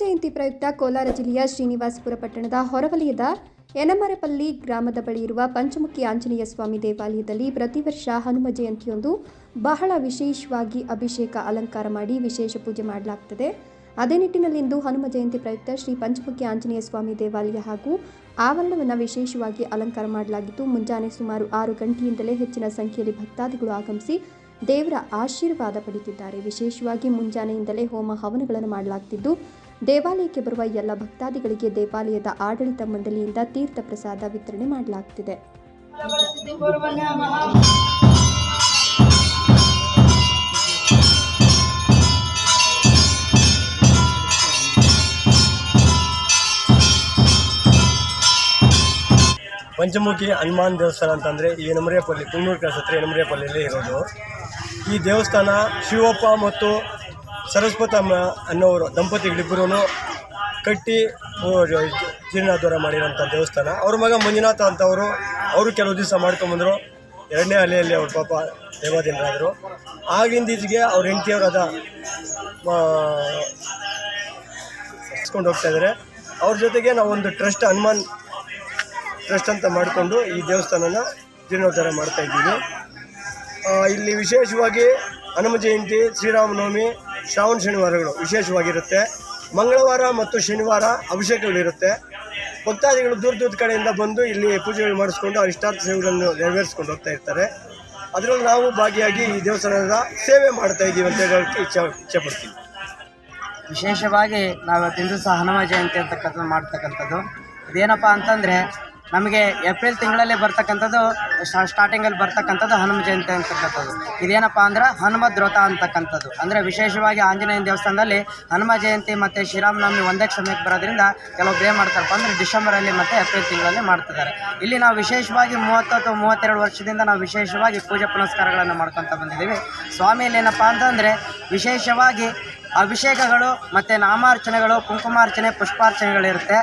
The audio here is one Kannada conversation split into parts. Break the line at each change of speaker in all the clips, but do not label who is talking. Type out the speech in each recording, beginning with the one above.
ಜಯಂತಿ ಪ್ರಯುಕ್ತ ಕೋಲಾರ ಜಿಲ್ಲೆಯ ಶ್ರೀನಿವಾಸಪುರ ಪಟ್ಟಣದ ಹೊರವಲಯದ ಯನಮರಪಲ್ಲಿ ಗ್ರಾಮದ ಬಳಿ ಇರುವ ಪಂಚಮುಖಿ ಆಂಜನೇಯ ಸ್ವಾಮಿ ದೇವಾಲಯದಲ್ಲಿ ಪ್ರತಿ ವರ್ಷ ಹನುಮ ಜಯಂತಿಯೊಂದು ಬಹಳ ವಿಶೇಷವಾಗಿ ಅಭಿಷೇಕ ಅಲಂಕಾರ ಮಾಡಿ ವಿಶೇಷ ಪೂಜೆ ಮಾಡಲಾಗ್ತದೆ. ಅದೇ ನಿಟ್ಟಿನಲ್ಲಿಂದು ಹನುಮ ಜಯಂತಿ ಪ್ರಯುಕ್ತ ಶ್ರೀ ಪಂಚಮುಖಿ ಆಂಜನೇಯ ಸ್ವಾಮಿ ದೇವಾಲಯ ಹಾಗೂ ಆವರಣವನ್ನು ವಿಶೇಷವಾಗಿ ಅಲಂಕಾರ ಮಾಡಲಾಗಿದ್ದು, ಮುಂಜಾನೆ ಸುಮಾರು ಆರು ಗಂಟೆಯಿಂದಲೇ ಹೆಚ್ಚಿನ ಸಂಖ್ಯೆಯಲ್ಲಿ ಭಕ್ತಾದಿಗಳು ಆಗಮಿಸಿ ದೇವರ ಆಶೀರ್ವಾದ ಪಡೀತಿದ್ದಾರೆ ವಿಶೇಷವಾಗಿ ಮುಂಜಾನೆಯಿಂದಲೇ ಹೋಮ ಹವನಗಳನ್ನು ಮಾಡಲಾಗ್ತಿದ್ದು, ದೇವಾಲಯಕ್ಕೆ ಬರುವ ಎಲ್ಲ ಭಕ್ತಾದಿಗಳಿಗೆ ದೇವಾಲಯದ ಆಡಳಿತ ಮಂಡಳಿಯಿಂದ ತೀರ್ಥ ಪ್ರಸಾದ ವಿತರಣೆ ಮಾಡಲಾಗ್ತಿದೆ.
ಪಂಚಮುಖಿ ಹನುಮಾನ್ ದೇವಸ್ಥಾನ ಅಂತಂದರೆ ಈ ಯನಮರಿಯಪಲ್ಲಿ ಕುನ್ನೂರು ಕ್ರಾಸ್ ಹತ್ರ ಯನಮರಿಯಪಲ್ಲಿಯಲ್ಲೇ ಇರೋದು. ಈ ದೇವಸ್ಥಾನ ಶಿವಪ್ಪ ಮತ್ತು ಸರಸ್ವತಮ್ಮ ಅನ್ನೋರು ದಂಪತಿಗಳಿಬ್ಬರೂ ಕಟ್ಟಿ ಓ, ಜ- ಜೀರ್ಣೋದ್ಧಾರ ಮಾಡಿರೋಂಥ ದೇವಸ್ಥಾನ. ಅವ್ರ ಮಗ ಮಂಜುನಾಥ ಅಂತವರು ಅವರು ಕೆಲವು ದಿವಸ ಮಾಡ್ಕೊಂಬಂದರು ಎರಡನೇ ಅಲೆಯಲ್ಲಿ ಅವ್ರ ಪಾಪ ದೇವಾಧೀನರಾದರು ಆಗಿಂದ ಈಚೆಗೆ ಅವ್ರ ಹೆಂಡತಿಯವರಾದ ಹಚ್ಕೊಂಡು ಹೋಗ್ತಾ ಇದ್ದಾರೆ ಅವ್ರ ಜೊತೆಗೆ ನಾವೊಂದು ಟ್ರಸ್ಟ್ ಹನುಮಾನ್ ಟ್ರಸ್ಟ್ ಅಂತ ಮಾಡಿಕೊಂಡು ಈ ದೇವಸ್ಥಾನನ ಜೀರ್ಣೋದ್ಧಾರ ಮಾಡ್ತಾ ಇದ್ದೀವಿ. ಇಲ್ಲಿ ವಿಶೇಷವಾಗಿ ಹನುಮ ಜಯಂತಿ ಶ್ರೀರಾಮನವಮಿ ಶ್ರಾವಣ ಶನಿವಾರಗಳು ವಿಶೇಷವಾಗಿರುತ್ತೆ. ಮಂಗಳವಾರ ಮತ್ತು ಶನಿವಾರ ಅಭಿಷೇಕಗಳಿರುತ್ತೆ. ಭಕ್ತಾದಿಗಳು ದೂರ ದೂರದ ಕಡೆಯಿಂದ ಬಂದು ಇಲ್ಲಿ ಪೂಜೆಗಳು ಮಾಡಿಸ್ಕೊಂಡು ಅವ್ರ ಇಷ್ಟಾರ್ಥ ಸೇವೆಗಳನ್ನು ನೆರವೇರಿಸ್ಕೊಂಡು ಹೋಗ್ತಾ ಇರ್ತಾರೆ. ಅದರಲ್ಲಿ ನಾವು ಭಾಗಿಯಾಗಿ ಈ ದೇವಸ್ಥಾನದ ಸೇವೆ ಮಾಡ್ತಾ ಇದ್ದೀವಿ ಅಂತ ಹೇಳೋಕ್ಕೆ ಇಚ್ಛೆ ಇಚ್ಛೆಪಡ್ತೀವಿ
ವಿಶೇಷವಾಗಿ ನಾವು ಇವತ್ತಿಂದು ಸಹ ಹನುಮ ಜಯಂತಿ ಅಂತಕ್ಕಂಥದ್ದು ಮಾಡ್ತಕ್ಕಂಥದ್ದು. ಇದೇನಪ್ಪ ಅಂತಂದರೆ ನಮಗೆ ಏಪ್ರಿಲ್ ತಿಂಗಳಲ್ಲಿ ಬರ್ತಕ್ಕಂಥದ್ದು ಸ್ಟಾರ್ಟಿಂಗಲ್ಲಿ ಬರ್ತಕ್ಕಂಥದ್ದು ಹನುಮ ಜಯಂತಿ ಅಂತಕ್ಕಂಥದ್ದು. ಇದೇನಪ್ಪ ಅಂದ್ರೆ ಹನುಮ ದ್ರೋತ ಅಂತಕ್ಕಂಥದ್ದು. ಅಂದರೆ ವಿಶೇಷವಾಗಿ ಆಂಜನೇಯ ದೇವಸ್ಥಾನದಲ್ಲಿ ಹನುಮ ಜಯಂತಿ ಮತ್ತು ಶ್ರೀರಾಮನವಮಿ ಒಂದೇ ಸಮಯಕ್ಕೆ ಬರೋದ್ರಿಂದ ಕೆಲವೊಬ್ರು ಏನು ಮಾಡ್ತಾರಪ್ಪ ಅಂದರೆ ಡಿಸೆಂಬರಲ್ಲಿ ಮತ್ತು ಏಪ್ರಿಲ್ ತಿಂಗಳಲ್ಲಿ ಮಾಡ್ತಿದ್ದಾರೆ. ಇಲ್ಲಿ ನಾವು ವಿಶೇಷವಾಗಿ ಮೂವತ್ತು ಅಥವಾ ಮೂವತ್ತೆರಡು ವರ್ಷದಿಂದ ನಾವು ವಿಶೇಷವಾಗಿ ಪೂಜೆ ಪುನಸ್ಕಾರಗಳನ್ನು ಮಾಡ್ಕೊತ ಬಂದಿದ್ದೀವಿ. ಸ್ವಾಮಿಯಲ್ಲಿ ಏನಪ್ಪ ಅಂತಂದರೆ ವಿಶೇಷವಾಗಿ ಅಭಿಷೇಕಗಳು ಮತ್ತು ನಾಮಾರ್ಚನೆಗಳು, ಕುಂಕುಮಾರ್ಚನೆ, ಪುಷ್ಪಾರ್ಚನೆಗಳಿರುತ್ತೆ.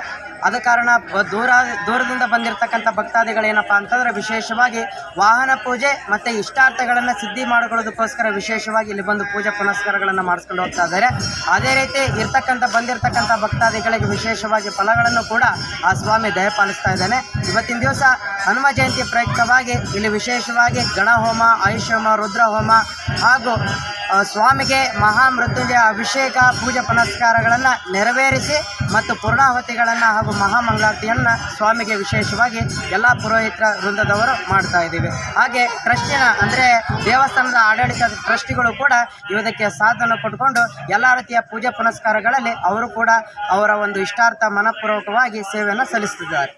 ಆದ ಕಾರಣ ದೂರ, ದೂರದಿಂದ ಬಂದಿರತಕ್ಕಂಥ ಭಕ್ತಾದಿಗಳೇನಪ್ಪ ಅಂತಂದರೆ ವಿಶೇಷವಾಗಿ ವಾಹನ ಪೂಜೆ ಮತ್ತು ಇಷ್ಟಾರ್ಥಗಳನ್ನು ಸಿದ್ಧಿ ಮಾಡಿಕೊಳ್ಳೋದಕ್ಕೋಸ್ಕರ ವಿಶೇಷವಾಗಿ ಇಲ್ಲಿ ಬಂದು ಪೂಜೆ ಪುನಸ್ಕಾರಗಳನ್ನು ಮಾಡಿಸ್ಕೊಂಡು ಹೋಗ್ತಾ ಇದ್ದಾರೆ. ಅದೇ ರೀತಿ ಇರ್ತಕ್ಕಂಥ, ಬಂದಿರತಕ್ಕಂಥ ಭಕ್ತಾದಿಗಳಿಗೆ ವಿಶೇಷವಾಗಿ ಫಲಗಳನ್ನು ಕೂಡ ಆ ಸ್ವಾಮಿ ದಯಪಾಲಿಸ್ತಾ ಇದ್ದಾನೆ. ಇವತ್ತಿನ ದಿವಸ ಹನುಮ ಜಯಂತಿ ಪ್ರಯುಕ್ತವಾಗಿ ಇಲ್ಲಿ ವಿಶೇಷವಾಗಿ ಗಣಹೋಮ ಆಯುಷ್ಯೋಮ ರುದ್ರಹೋಮ ಹಾಗೂ ಸ್ವಾಮಿಗೆ ಮಹಾಮೃತ್ಯುಂಜಯ ಅಭಿಷೇಕ, ಪೂಜೆ ಪುನಸ್ಕಾರಗಳನ್ನು ನೆರವೇರಿಸಿ ಮತ್ತು ಪೂರ್ಣಾಹುತಿಗಳನ್ನು ಹಾಗೂ ಮಹಾಮಂಗಳಾರತಿಯನ್ನು ಸ್ವಾಮಿಗೆ ವಿಶೇಷವಾಗಿ ಎಲ್ಲ ಪುರೋಹಿತರ ವೃಂದದವರು ಮಾಡ್ತಾ ಇದ್ದೀವಿ. ಹಾಗೆ ಟ್ರಸ್ಟಿನ, ಅಂದರೆ ದೇವಸ್ಥಾನದ ಆಡಳಿತ ಟ್ರಸ್ಟಿಗಳು ಕೂಡ ಇವುದಕ್ಕೆ ಸಾಧನ ಕೊಟ್ಕೊಂಡು ಎಲ್ಲ ರೀತಿಯ ಪೂಜೆ ಪುನಸ್ಕಾರಗಳಲ್ಲಿ ಅವರು ಕೂಡ ಅವರ ಒಂದು ಇಷ್ಟಾರ್ಥ ಮನಪೂರ್ವಕವಾಗಿ ಸೇವೆಯನ್ನು ಸಲ್ಲಿಸ್ತಿದ್ದಾರೆ